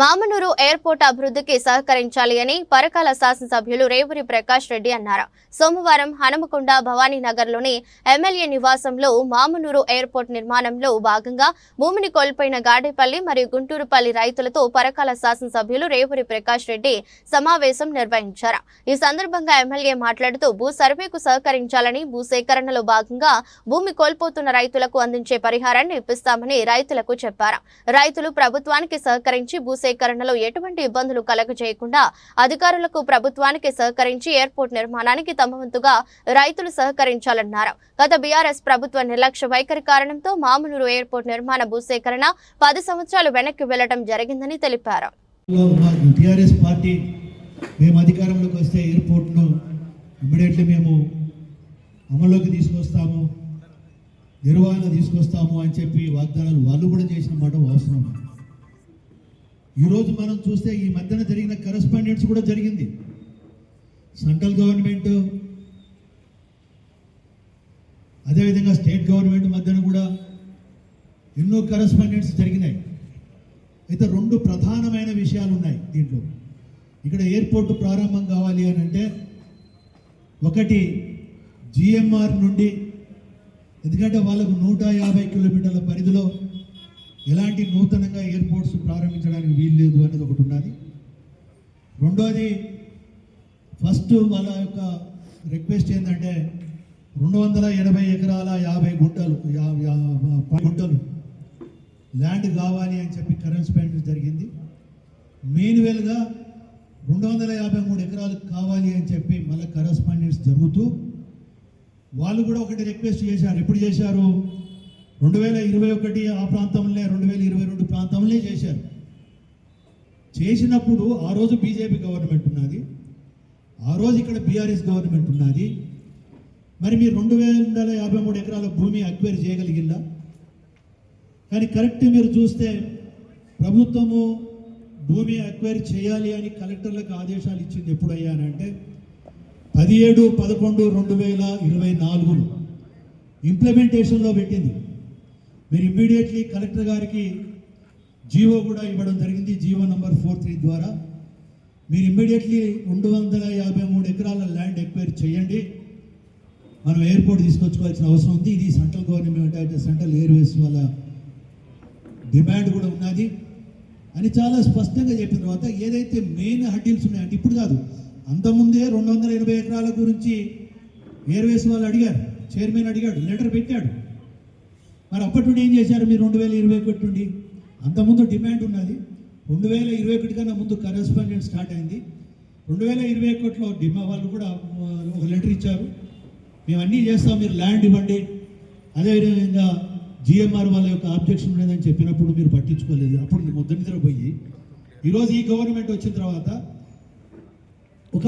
Mamnoor airport అభివృద్ధికి సహకరించాలి అని పరకాల శాసనసభ్యులు రేవూరి ప్రకాష్ రెడ్డి అన్నారు. సోమవారం హనుమకొండ భవానీనగర్లోని ఎమ్మెల్యే నివాసంలో మామనూరు ఎయిర్పోర్ట్ నిర్మాణంలో భాగంగా భూమిని కోల్పోయిన గాడేపల్లి మరియు గుంటూరుపల్లి రైతులతో పరకాల శాసనసభ్యులు రేవూరి ప్రకాష్ రెడ్డి సమావేశం నిర్వహించారు. ఈ సందర్భంగా ఎమ్మెల్యే మాట్లాడుతూ భూ సర్వేకు సహకరించాలని భూసేకరణలో భాగంగా భూమి కోల్పోతున్న రైతులకు అందించే పరిహారాన్ని ఇప్పిస్తామని రైతులకు చెప్పారు. రైతులు ప్రభుత్వానికి సహకరించి సేకరణలో ఎటువంటి ఇబ్బందులు కలగజేయకుండా అధికారులకు ప్రభుత్వానికి సహకరించి ఎయిర్పోర్ట్ నిర్మాణానికి తమ వంతుగా రైతులు సహకరించాలన్నారు. గత బీఆర్ఎస్ ప్రభుత్వ నిర్లక్ష్య వైఖరి కారణంతో మామూలు ఎయిర్పోర్ట్ నిర్మాణ భూసేకరణ పది సంవత్సరాలు వెనక్కి వెళ్ళడం జరిగిందని తెలిపారు. టిఆర్ఎస్ పార్టీ మేము అధికారంలోకి వస్తే ఎయిర్పోర్ట్ను ఇమ్మీడియట్లీ మేము అమల్లోకి తీసుకొస్తాము నిర్వహణ తీసుకొస్తాము అని చెప్పి వాగ్దానాలు వాళ్ళు కూడా చేసిన మాట అవసరం. ఈరోజు మనం చూస్తే ఈ మధ్యన జరిగిన కరెస్పాండెన్స్ కూడా జరిగింది. సెంట్రల్ గవర్నమెంట్ అదేవిధంగా స్టేట్ గవర్నమెంట్ మధ్యన కూడా ఎన్నో కరెస్పాండెన్స్ జరిగినాయి. అయితే రెండు ప్రధానమైన విషయాలు ఉన్నాయి దీంట్లో. ఇక్కడ ఎయిర్పోర్ట్ ప్రారంభం కావాలి అని అంటే ఒకటి జిఎంఆర్ నుండి ఎందుకంటే వాళ్ళకు నూట యాభై కిలోమీటర్ల పరిధిలో ఎలాంటి నూతనంగా ఎయిర్పోర్ట్స్ ప్రారంభించడానికి వీలు లేదు అనేది ఒకటి ఉన్నది రెండోది ఫస్ట్ వాళ్ళ యొక్క రిక్వెస్ట్ ఏంటంటే రెండు వందల ఎనభై ఎకరాల యాభై గుంటలు గుంటలు ల్యాండ్ కావాలి అని చెప్పి కరెన్స్పెంట్ జరిగింది. మెయిన్వేల్గా రెండు వందల యాభై మూడు ఎకరాలు కావాలి అని చెప్పి మళ్ళీ కరెస్పాండెన్స్ జరుగుతూ వాళ్ళు కూడా ఒకటి రిక్వెస్ట్ చేశారు. ఎప్పుడు చేశారు? రెండు వేల ఇరవై ఒకటి ఆ ప్రాంతంలో రెండు వేల ఇరవై రెండు ప్రాంతంలో చేశారు. చేసినప్పుడు ఆ రోజు బీజేపీ గవర్నమెంట్ ఉన్నది. ఆ రోజు ఇక్కడ బీఆర్ఎస్ గవర్నమెంట్ ఉన్నది. మరి మీరు రెండు వేల యాభై మూడు ఎకరాల భూమి అక్వైర్ చేయగలిగిందా కానీ కరెక్ట్ మీరు చూస్తే ప్రభుత్వము భూమి అక్వైర్ చేయాలి అని కలెక్టర్లకు ఆదేశాలు ఇచ్చింది ఎప్పుడయ్యా అని అంటే పదిహేడు పదకొండు రెండు వేల ఇరవై నాలుగులో. ఇంప్లిమెంటేషన్లో పెట్టింది. మీరు ఇమ్మీడియట్లీ కలెక్టర్ గారికి జీవో కూడా ఇవ్వడం జరిగింది జీవో నంబర్ ఫోర్ త్రీ ద్వారా. మీరు ఇమ్మీడియట్లీ రెండు వందల యాభై మూడు ఎకరాల ల్యాండ్ ఎక్వైర్ చేయండి. మనం ఎయిర్పోర్ట్ తీసుకొచ్చుకోవాల్సిన అవసరం ఉంది. ఇది సెంట్రల్ గవర్నమెంట్ అయితే సెంట్రల్ ఎయిర్వేస్ వాళ్ళ డిమాండ్ కూడా ఉన్నది. అని చాలా స్పష్టంగా చెప్పిన తర్వాత ఏదైతే మెయిన్ హడ్డిల్స్ ఉన్నాయంటే ఇప్పుడు కాదు అంతకుముందే రెండు వందల ఎనభై ఎకరాల గురించి ఎయిర్వేస్ వాళ్ళు అడిగారు. చైర్మన్ అడిగాడు లెటర్ పెట్టాడు. మరి అప్పటి నుండి ఏం చేశారు మీరు రెండు వేల ఇరవై ఒకటి నుండి? అంతకుముందు డిమాండ్ ఉన్నది. రెండు వేల ఇరవై ఒకటి కన్నా ముందు కరెస్పాండెంట్ స్టార్ట్ అయింది. రెండు వేల ఇరవై ఒకటిలో డిమా వాళ్ళు కూడా ఒక లెటర్ ఇచ్చారు. మేము అన్నీ చేస్తాం మీరు ల్యాండ్ ఇవ్వండి. అదేవిధంగా జిఎంఆర్ వాళ్ళ యొక్క ఆబ్జెక్షన్ ఉన్నదని చెప్పినప్పుడు మీరు పట్టించుకోలేదు. అప్పుడు మొదటి నిద్రపోయి ఈరోజు ఈ గవర్నమెంట్ వచ్చిన తర్వాత ఒక